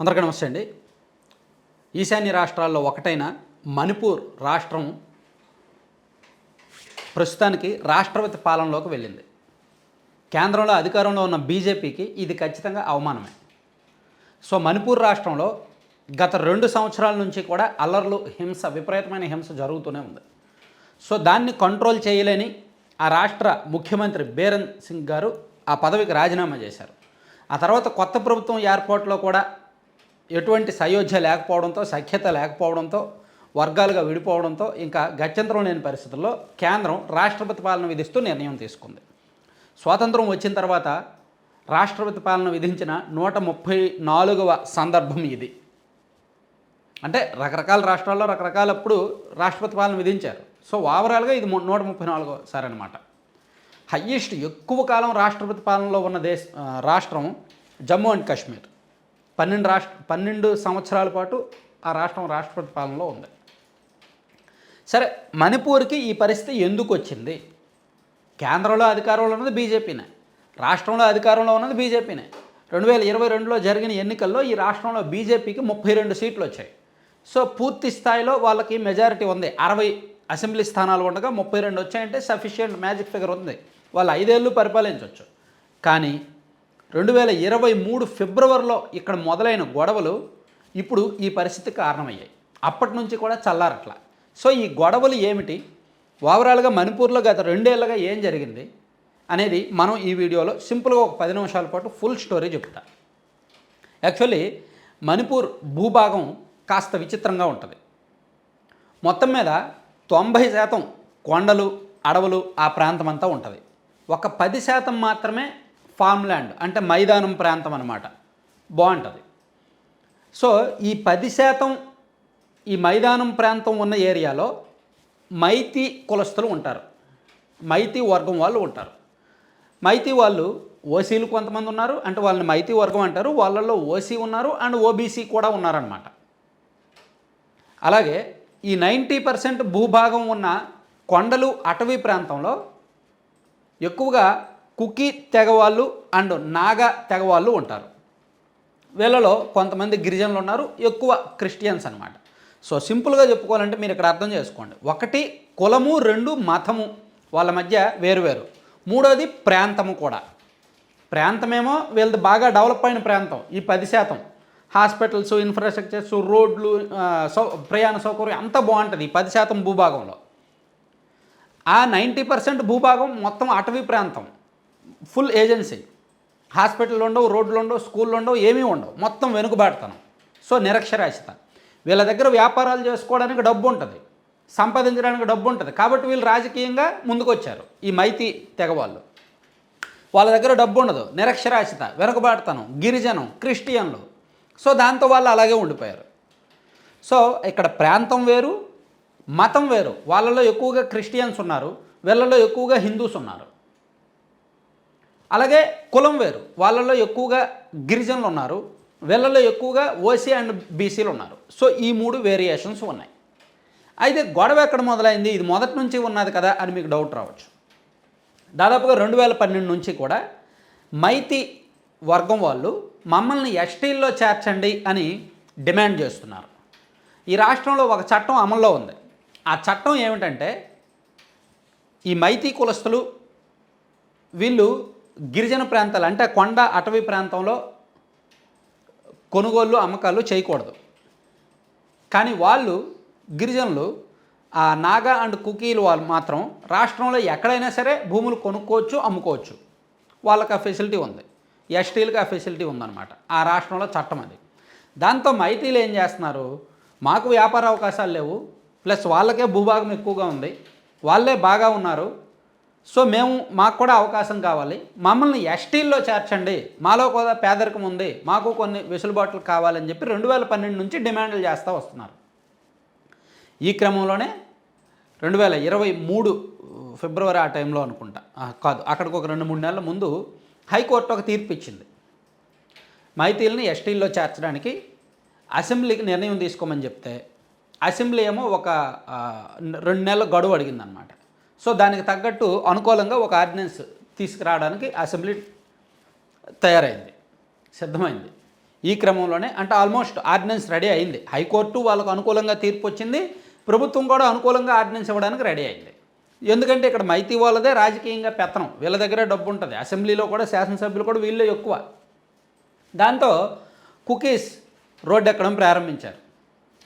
అందరికీ నమస్తే అండి. ఈశాన్య రాష్ట్రాల్లో ఒకటైన మణిపూర్ రాష్ట్రం ప్రస్తుతానికి రాష్ట్రపతి పాలనలోకి వెళ్ళింది. కేంద్రంలో అధికారంలో ఉన్న బీజేపీకి ఇది ఖచ్చితంగా అవమానమే. సో మణిపూర్ రాష్ట్రంలో గత రెండు సంవత్సరాల నుంచి కూడా అల్లర్లు హింస విపరీతమైన హింస జరుగుతూనే ఉంది. సో దాన్ని కంట్రోల్ చేయలేని ఆ రాష్ట్ర ముఖ్యమంత్రి బేరన్ సింగ్ గారు ఆ పదవికి రాజీనామా చేశారు. ఆ తర్వాత కొత్త ప్రభుత్వం ఏర్పాటులో కూడా ఎటువంటి సయోధ్య లేకపోవడంతో సఖ్యత లేకపోవడంతో వర్గాలుగా విడిపోవడంతో ఇంకా గత్యంతరం లేని పరిస్థితుల్లో కేంద్రం రాష్ట్రపతి పాలన విధిస్తూ నిర్ణయం తీసుకుంది. స్వాతంత్రం వచ్చిన తర్వాత రాష్ట్రపతి పాలన విధించిన నూట ముప్పై నాలుగవ సందర్భం ఇది. అంటే రకరకాల రాష్ట్రాల్లో రకరకాలప్పుడు రాష్ట్రపతి పాలన విధించారు. సో ఓవరాల్గా ఇది నూట ముప్పై నాలుగో సారి అనమాట హయ్యెస్ట్ ఎక్కువ కాలం రాష్ట్రపతి పాలనలో ఉన్న దేశ రాష్ట్రం జమ్మూ అండ్ కాశ్మీర్. పన్నెండు రాష్ట్ర పన్నెండు సంవత్సరాల పాటు ఆ రాష్ట్రం రాష్ట్రపతి పాలనలో ఉంది. సరే మణిపూర్కి ఈ పరిస్థితి ఎందుకు వచ్చింది? కేంద్రంలో అధికారంలో ఉన్నది బీజేపీనే. రాష్ట్రంలో అధికారంలో ఉన్నది బీజేపీనే. రెండు వేల ఇరవై రెండులో జరిగిన ఎన్నికల్లో ఈ రాష్ట్రంలో బీజేపీకి ముప్పై రెండు సీట్లు వచ్చాయి. సో పూర్తి స్థాయిలో వాళ్ళకి మెజారిటీ ఉంది. అరవై అసెంబ్లీ స్థానాలు ఉండగా ముప్పై రెండు వచ్చాయంటే సఫిషియంట్ మ్యాజిక్ ఫిగర్ ఉంది. వాళ్ళు ఐదేళ్ళు పరిపాలించవచ్చు కానీ రెండు వేల ఇరవై మూడు ఫిబ్రవరిలో ఇక్కడ మొదలైన గొడవలు ఇప్పుడు ఈ పరిస్థితికి కారణమయ్యాయి. అప్పటి నుంచి కూడా చల్లారట్ల. సో ఈ గొడవలు ఏమిటి? ఓవరాల్గా మణిపూర్లో గత రెండేళ్ళుగా ఏం జరిగింది అనేది మనం ఈ వీడియోలో సింపుల్గా ఒక పది నిమిషాల పాటు ఫుల్ స్టోరీ చెప్తా. యాక్చువల్లీ మణిపూర్ భూభాగం కాస్త విచిత్రంగా ఉంటుంది. మొత్తం మీద తొంభై శాతం కొండలు అడవులు ఆ ప్రాంతం అంతా ఉంటుంది. ఒక పది శాతం మాత్రమే ఫార్మ్ ల్యాండ్ అంటే మైదానం ప్రాంతం అనమాట బాగుంటుంది సో ఈ పది శాతం ఈ మైదానం ప్రాంతం ఉన్న ఏరియాలో మైతి కులస్తులు ఉంటారు. మైతి వర్గం వాళ్ళు ఉంటారు. మైతి వాళ్ళు ఓసీలు కొంతమంది ఉన్నారు. అంటే వాళ్ళని మైతి వర్గం అంటారు. వాళ్ళల్లో ఓసీ ఉన్నారు అండ్ ఓబీసీ కూడా ఉన్నారనమాట అలాగే ఈ నైంటీ పర్సెంట్ భూభాగం ఉన్న కొండలు అటవీ ప్రాంతంలో ఎక్కువగా కుకీ తెగవాళ్ళు అండ్ నాగ తెగవాళ్ళు ఉంటారు. వీళ్ళలో కొంతమంది గిరిజనులు ఉన్నారు ఎక్కువ క్రిస్టియన్స్ అనమాట సో సింపుల్గా చెప్పుకోవాలంటే మీరు ఇక్కడ అర్థం చేసుకోండి. ఒకటి కులము రెండు మతము వాళ్ళ మధ్య వేరువేరు మూడోది ప్రాంతము కూడా. ప్రాంతమేమో వీళ్ళది బాగా డెవలప్ అయిన ప్రాంతం ఈ పది శాతం. హాస్పిటల్స్ ఇన్ఫ్రాస్ట్రక్చర్స్ రోడ్లు సౌ ప్రయాణ సౌకర్యం అంతా బాగుంటుంది ఈ పది శాతం భూభాగంలో. ఆ నైంటీ పర్సెంట్ భూభాగం మొత్తం అటవీ ప్రాంతం. Full agency. హాస్పిటల్ ఉండవు రోడ్లు ఉండవు స్కూళ్ళు ఉండవు ఏమీ ఉండవు. మొత్తం వెనుకబాటుతనం. సో నిరక్షరాస్యత. వీళ్ళ దగ్గర వ్యాపారాలు చేసుకోవడానికి డబ్బు ఉంటుంది. సంపాదించడానికి డబ్బు ఉంటుంది. కాబట్టి వీళ్ళు రాజకీయంగా ముందుకొచ్చారు. ఈ మైతి తెగవాళ్ళు. వాళ్ళ దగ్గర డబ్బు ఉండదు. నిరక్షరాస్యత వెనుకబాటుతనం గిరిజనం క్రిస్టియన్లు. సో దాంతో వాళ్ళు అలాగే ఉండిపోయారు. సో ఇక్కడ ప్రాంతం వేరు మతం వేరు. వాళ్ళలో ఎక్కువగా క్రిస్టియన్స్ ఉన్నారు. వీళ్ళలో ఎక్కువగా హిందూస్ ఉన్నారు. అలాగే కులం వేరు. వాళ్ళలో ఎక్కువగా గిరిజనులు ఉన్నారు. వీళ్ళలో ఎక్కువగా ఓసీ అండ్ బీసీలు ఉన్నారు. సో ఈ మూడు వేరియేషన్స్ ఉన్నాయి. అయితే గొడవ ఎక్కడ మొదలైంది? ఇది మొదటి నుంచి ఉన్నది కదా అని మీకు డౌట్ రావచ్చు. దాదాపుగా రెండు వేల పన్నెండు నుంచి కూడా మైతి వర్గం వాళ్ళు మమ్మల్ని ఎస్టీల్లో చేర్చండి అని డిమాండ్ చేస్తున్నారు. ఈ రాష్ట్రంలో ఒక చట్టం అమల్లో ఉంది. ఆ చట్టం ఏమిటంటే ఈ మైతీ కులస్తులు వీళ్ళు గిరిజన ప్రాంతాలు అంటే కొండ అటవీ ప్రాంతంలో కొనుగోళ్ళు అమ్మకాలు చేయకూడదు. కానీ వాళ్ళు గిరిజనులు ఆ నాగా అండ్ కుకీలు వాళ్ళు మాత్రం రాష్ట్రంలో ఎక్కడైనా సరే భూములు కొనుక్కోవచ్చు అమ్ముకోవచ్చు. వాళ్ళకి ఆ ఫెసిలిటీ ఉంది. ఎస్టీలకు ఆ ఫెసిలిటీ ఉందన్నమాట. ఆ రాష్ట్రంలో చట్టం అది. దాంతో మైతీలు ఏం చేస్తున్నారు? మాకు వ్యాపార అవకాశాలు లేవు. ప్లస్ వాళ్ళకే భూభాగం ఎక్కువగా ఉంది. వాళ్ళే బాగా ఉన్నారు. సో మేము మాకు కూడా అవకాశం కావాలి. మమ్మల్ని ఎస్టీల్లో చేర్చండి. మాలో కూడా పేదరికం ఉంది. మాకు కొన్ని వెసులుబాట్లు కావాలని చెప్పి రెండు వేల పన్నెండు నుంచి డిమాండ్లు చేస్తూ వస్తున్నారు. ఈ క్రమంలోనే రెండు వేల ఇరవై మూడు ఫిబ్రవరి ఆ టైంలో అనుకుంటా. కాదు అక్కడికి ఒక రెండు మూడు నెలల ముందు హైకోర్టు ఒక తీర్పు ఇచ్చింది. మైతీల్ని ఎస్టీల్లో చేర్చడానికి అసెంబ్లీకి నిర్ణయం తీసుకోమని చెప్తే అసెంబ్లీ ఏమో ఒక రెండు నెలల గడువు అడిగిందనమాట సో దానికి తగ్గట్టు అనుకూలంగా ఒక ఆర్డినెన్స్ తీసుకురావడానికి అసెంబ్లీ తయారైంది సిద్ధమైంది. ఈ క్రమంలోనే అంటే ఆల్మోస్ట్ ఆర్డినెన్స్ రెడీ అయింది. హైకోర్టు వాళ్ళకు అనుకూలంగా తీర్పు వచ్చింది ప్రభుత్వం కూడా అనుకూలంగా ఆర్డినెన్స్ ఇవ్వడానికి రెడీ అయింది. ఎందుకంటే ఇక్కడ మైతీ వాళ్ళదే రాజకీయంగా పెత్తనం. వీళ్ళ దగ్గరే డబ్బు ఉంటుంది. అసెంబ్లీలో కూడా శాసనసభ్యులు కూడా వీళ్ళే ఎక్కువ. దాంతో కుకీస్ రోడ్డు ఎక్కడం ప్రారంభించారు.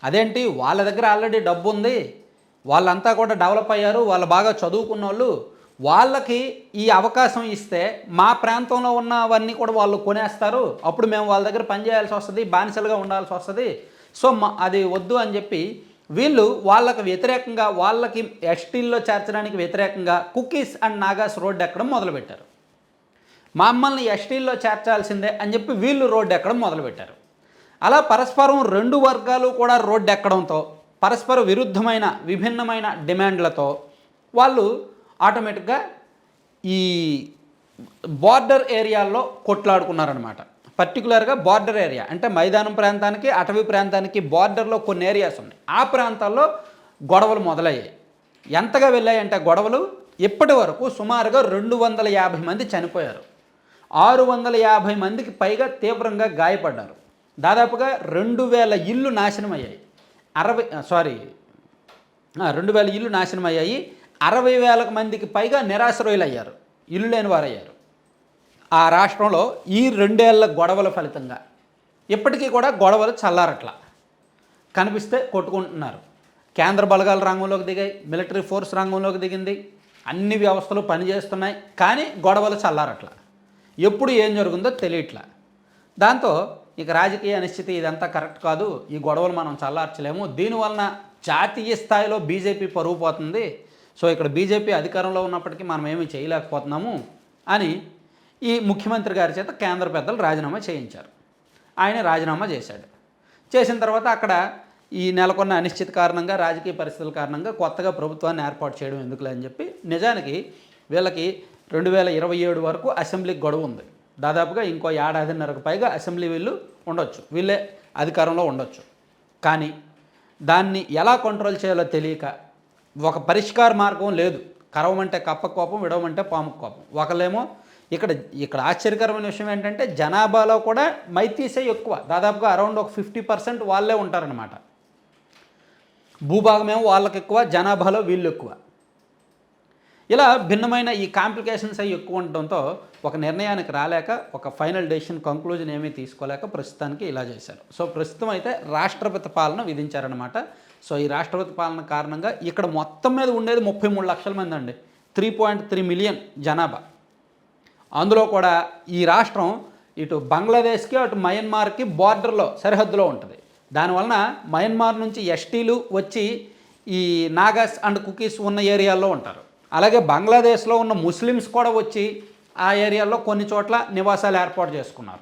అదేంటి? వాళ్ళ దగ్గర ఆల్రెడీ డబ్బు ఉంది. వాళ్ళంతా కూడా డెవలప్ అయ్యారు వాళ్ళు బాగా చదువుకున్న వాళ్ళు వాళ్ళకి ఈ అవకాశం ఇస్తే మా ప్రాంతంలో ఉన్నవన్నీ కూడా వాళ్ళు కొనేస్తారు. అప్పుడు మేము వాళ్ళ దగ్గర పనిచేయాల్సి వస్తుంది బానిసలుగా ఉండాల్సి వస్తుంది. సో మా అది వద్దు అని చెప్పి వీళ్ళు వాళ్ళకి వ్యతిరేకంగా వాళ్ళకి ఎస్టీల్లో చేర్చడానికి వ్యతిరేకంగా కుకీస్ అండ్ నాగాస్ రోడ్డు ఎక్కడం మొదలుపెట్టారు. మమ్మల్ని ఎస్టీల్లో చేర్చాల్సిందే అని చెప్పి వీళ్ళు రోడ్డు ఎక్కడం మొదలుపెట్టారు. అలా పరస్పరం రెండు వర్గాలు కూడా రోడ్డు ఎక్కడంతో పరస్పర విరుద్ధమైన విభిన్నమైన డిమాండ్లతో వాళ్ళు ఆటోమేటిక్గా ఈ బార్డర్ ఏరియాల్లో కొట్లాడుకున్నారనమాట పర్టికులర్గా బార్డర్ ఏరియా అంటే మైదానం ప్రాంతానికి అటవీ ప్రాంతానికి బార్డర్లో కొన్ని ఏరియాస్ ఉన్నాయి. ఆ ప్రాంతాల్లో గొడవలు మొదలయ్యాయి. ఎంతగా వెళ్ళాయంటే గొడవలు ఇప్పటి వరకు సుమారుగా రెండు వందల యాభై మంది చనిపోయారు. ఆరు వందల యాభై మందికి పైగా తీవ్రంగా గాయపడ్డారు. దాదాపుగా రెండు వేల ఇళ్ళు నాశనం అయ్యాయి అరవై సారీ రెండు వేల ఇల్లు నాశనం అయ్యాయి. అరవై వేల మందికి పైగా నిరాశ్రయులు అయ్యారు ఇల్లు లేని వారయ్యారు. ఆ రాష్ట్రంలో ఈ రెండేళ్ళ గొడవల ఫలితంగా ఇప్పటికీ కూడా గొడవలు చల్లారట్లా. కనిపిస్తే కొట్టుకుంటున్నారు. కేంద్ర బలగాల రంగంలోకి దిగాయి మిలిటరీ ఫోర్స్ రంగంలోకి దిగింది. అన్ని వ్యవస్థలు పనిచేస్తున్నాయి కానీ గొడవలు చల్లారట్లా. ఎప్పుడు ఏం జరుగుందో తెలియట్లా. దాంతో ఇక రాజకీయ అనిశ్చితి ఇదంతా కరెక్ట్ కాదు. ఈ గొడవలు మనం చల్లార్చలేము. దీనివలన జాతీయ స్థాయిలో బీజేపీ పరుగు పోతుంది. సో ఇక్కడ బీజేపీ అధికారంలో ఉన్నప్పటికీ మనం ఏమీ చేయలేకపోతున్నాము అని ఈ ముఖ్యమంత్రి గారి చేత కేంద్ర పెద్దలు రాజీనామా చేయించారు. ఆయన రాజీనామా చేశాడు. చేసిన తర్వాత అక్కడ ఈ నెలకొన్న అనిశ్చిత కారణంగా రాజకీయ పరిస్థితుల కారణంగా కొత్తగా ప్రభుత్వాన్ని ఏర్పాటు చేయడం ఎందుకులే అని చెప్పి నిజానికి వీళ్ళకి రెండు వేల ఇరవై ఏడు వరకు అసెంబ్లీకి గొడవ ఉంది. దాదాపుగా ఇంకో ఏడాదిన్నరకు పైగా అసెంబ్లీ వీళ్ళు ఉండొచ్చు. వీళ్ళే అధికారంలో ఉండొచ్చు. కానీ దాన్ని ఎలా కంట్రోల్ చేయాలో తెలియక ఒక పరిష్కార మార్గం లేదు. కరవమంటే కప్ప కోపం విడవమంటే పాము కోపం. ఒకళ్ళేమో ఇక్కడ ఇక్కడ ఆశ్చర్యకరమైన విషయం ఏంటంటే జనాభాలో కూడా మైతీసే ఎక్కువ. దాదాపుగా అరౌండ్ ఒక ఫిఫ్టీ పర్సెంట్ వాళ్ళే ఉంటారనమాట భూభాగమేమో వాళ్ళకి ఎక్కువ జనాభాలో వీళ్ళు ఎక్కువ. ఇలా భిన్నమైన ఈ కాంప్లికేషన్స్ అవి ఎక్కువ ఉండడంతో ఒక నిర్ణయానికి రాలేక ఒక ఫైనల్ డెసిషన్ కంక్లూజన్ ఏమీ తీసుకోలేక ప్రస్తుతానికి ఇలా చేశారు. సో ప్రస్తుతం అయితే రాష్ట్రపతి పాలన విధించారనమాట సో ఈ రాష్ట్రపతి పాలన కారణంగా ఇక్కడ మొత్తం మీద ఉండేది ముప్పై మూడు లక్షల మంది అండి. త్రీ పాయింట్ త్రీ మిలియన్ జనాభా. అందులో కూడా ఈ రాష్ట్రం ఇటు బంగ్లాదేశ్కి అటు మయన్మార్కి బార్డర్లో సరిహద్దులో ఉంటుంది. దానివలన మయన్మార్ నుంచి ఎస్టీలు వచ్చి ఈ నాగాస్ అండ్ కుకీస్ ఉన్న ఏరియాల్లో ఉంటారు. అలాగే బంగ్లాదేశ్లో ఉన్న ముస్లిమ్స్ కూడా వచ్చి ఆ ఏరియాలో కొన్ని చోట్ల నివాసాలు ఏర్పాటు చేసుకున్నారు.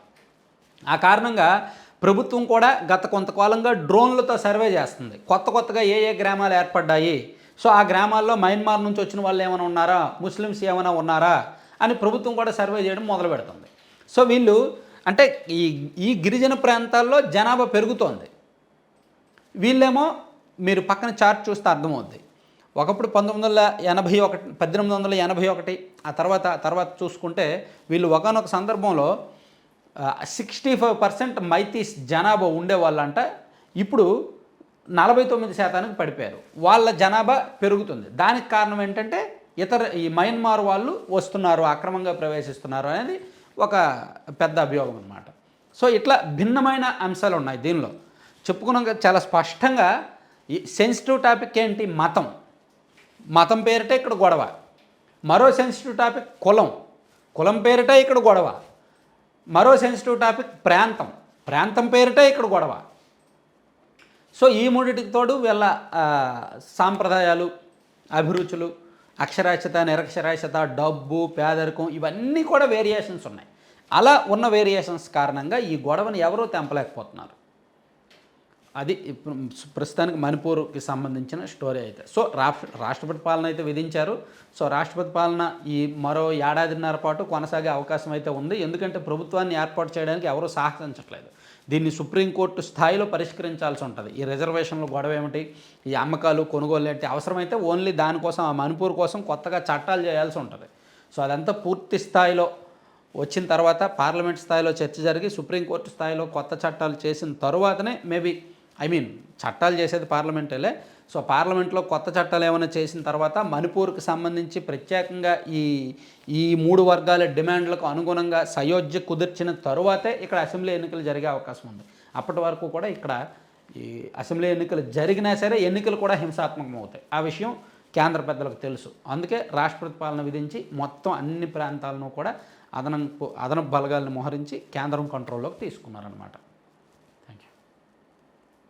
ఆ కారణంగా ప్రభుత్వం కూడా గత కొంతకాలంగా డ్రోన్లతో సర్వే చేస్తుంది. కొత్త కొత్తగా ఏ ఏ గ్రామాలు ఏర్పడ్డాయి? సో ఆ గ్రామాల్లో మయన్మార్ నుంచి వచ్చిన వాళ్ళు ఏమైనా ఉన్నారా? ముస్లిమ్స్ ఏమైనా ఉన్నారా? అని ప్రభుత్వం కూడా సర్వే చేయడం మొదలు పెడుతుంది. సో వీళ్ళు అంటే ఈ ఈ గిరిజన ప్రాంతాల్లో జనాభా పెరుగుతోంది. వీళ్ళేమో మీరు పక్కన చార్ట్ చూస్తే అర్థమవుద్ది. ఒకప్పుడు పంతొమ్మిది వందల ఎనభై ఒకటి పద్దెనిమిది వందల ఎనభై ఒకటి ఆ తర్వాత తర్వాత చూసుకుంటే వీళ్ళు ఒకనొక సందర్భంలో సిక్స్టీ ఫైవ్ పర్సెంట్ మైతీస్ జనాభా ఉండేవాళ్ళంట. ఇప్పుడు నలభై తొమ్మిది శాతానికి పడిపోయారు. వాళ్ళ జనాభా పెరుగుతుంది. దానికి కారణం ఏంటంటే ఇతర ఈ మయన్మార్ వాళ్ళు వస్తున్నారు అక్రమంగా ప్రవేశిస్తున్నారు అనేది ఒక పెద్ద అభియోగం అనమాట సో ఇట్లా భిన్నమైన అంశాలు ఉన్నాయి దీనిలో. చెప్పుకున్నాక చాలా స్పష్టంగా ఈ సెన్సిటివ్ టాపిక్ ఏంటి? మతం. మతం పేరిటే ఇక్కడ గొడవ. మరో సెన్సిటివ్ టాపిక్ కులం. కులం పేరిటే ఇక్కడ గొడవ. మరో సెన్సిటివ్ టాపిక్ ప్రాంతం. ప్రాంతం పేరిటే ఇక్కడ గొడవ. సో ఈ మూడిటికి తోడు వీళ్ళ సాంప్రదాయాలు అభిరుచులు అక్షరాస్యత నిరక్షరాస్యత డబ్బు పేదరికం ఇవన్నీ కూడా వేరియేషన్స్ ఉన్నాయి. అలా ఉన్న వేరియేషన్స్ కారణంగా ఈ గొడవను ఎవరూ తెంపలేకపోతున్నారు. అది ప్రస్తుతానికి మణిపూర్కి సంబంధించిన స్టోరీ అయితే. సో రాష్ట్రపతి పాలన అయితే విధించారు. సో రాష్ట్రపతి పాలన ఈ మరో ఏడాదిన్నర పాటు కొనసాగే అవకాశం అయితే ఉంది. ఎందుకంటే ప్రభుత్వాన్ని ఏర్పాటు చేయడానికి ఎవరూ సాహసించట్లేదు దీన్ని సుప్రీంకోర్టు స్థాయిలో పరిష్కరించాల్సి ఉంటుంది. ఈ రిజర్వేషన్లు గొడవ ఏమిటి ఈ అమ్మకాలు కొనుగోలు ఏంటి అవసరమైతే ఓన్లీ దానికోసం ఆ మణిపూర్ కోసం కొత్తగా చట్టాలు చేయాల్సి ఉంటుంది. సో అదంతా పూర్తి స్థాయిలో వచ్చిన తర్వాత పార్లమెంట్ స్థాయిలో చర్చ జరిగి సుప్రీంకోర్టు స్థాయిలో కొత్త చట్టాలు చేసిన తరువాతనే మేబీ ఐ మీన్ చట్టాలు చేసేది పార్లమెంటేలే. సో పార్లమెంట్లో కొత్త చట్టాలు ఏమైనా చేసిన తర్వాత మణిపూర్కి సంబంధించి ప్రత్యేకంగా ఈ ఈ మూడు వర్గాల డిమాండ్లకు అనుగుణంగా సయోధ్య కుదిర్చిన తరువాతే ఇక్కడ అసెంబ్లీ ఎన్నికలు జరిగే అవకాశం ఉంది. అప్పటి వరకు కూడా ఇక్కడ ఈ అసెంబ్లీ ఎన్నికలు జరిగినా సరే ఎన్నికలు కూడా హింసాత్మకం అవుతాయి ఆ విషయం కేంద్ర పెద్దలకు తెలుసు. అందుకే రాష్ట్రపతి పాలన విధించి మొత్తం అన్ని ప్రాంతాలను కూడా అదనపు అదనపు బలగాలను మోహరించి కేంద్రం కంట్రోల్లోకి తీసుకున్నారనమాట